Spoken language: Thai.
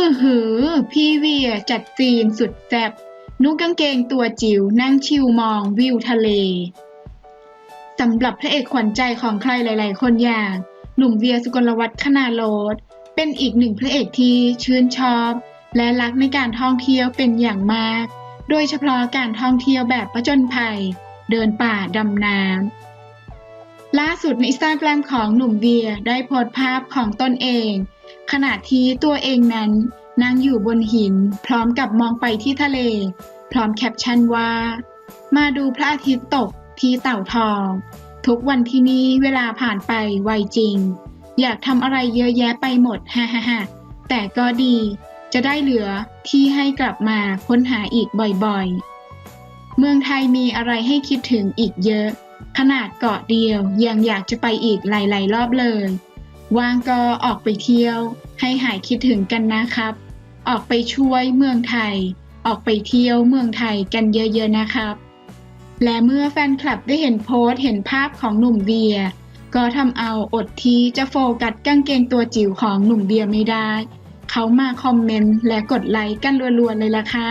อือหือ พี่เวียจัดซีนสุดแซ่บนุ่งกางเกงตัวจิ๋วนั่งชิวมองวิวทะเลสำหรับพระเอกขวัญใจของใครหลาย ๆ คนอย่าง หนุ่มเวียสุกลวัฒน์คณาโลดเป็นอีกหนึ่งพระเอกที่ชื่นชอบ และรักในการท่องเที่ยวเป็นอย่างมาก โดยเฉพาะการท่องเที่ยวแบบประจนภัย เดินป่าดำน้ำล่าสุดในอินสตาแกรมของหนุ่มเวียได้โพสต์ภาพของตนเอง ขณะที่ตัวเองนั้นนั่งอยู่บนหินพร้อมกับมองไปที่ทะเล พร้อมแคปชั่นว่า มาดูพระอาทิตย์ตกที่เต่าทอง ทุกวันที่นี้เวลาผ่านไปไวจริง อยากทำอะไรเยอะแยะไปหมดฮ่าฮ่าฮ่าแต่ก็ดี จะได้เหลือที่ให้กลับมาค้นหาอีกบ่อยๆ เมืองไทยมีอะไรให้คิดถึงอีกเยอะ ขนาดเกาะเดียวยังอยากจะไปอีกหลายๆ รอบเลย ว่างก็ออกไปเที่ยว ให้หายคิดถึงกันนะครับ ออกไปช่วยเมืองไทย ออกไปเที่ยวเมืองไทยกันเยอะๆนะครับ และเมื่อแฟนคลับได้เห็นโพสต์เห็นภาพของหนุ่มเบียร์ก็ทำเอาอดที่จะโฟกัสกางเกงตัวจิ๋วของหนุ่มเบียร์ไม่ได้ เขามาคอมเมนต์และกดไลค์กันรัวๆเลยล่ะค่ะ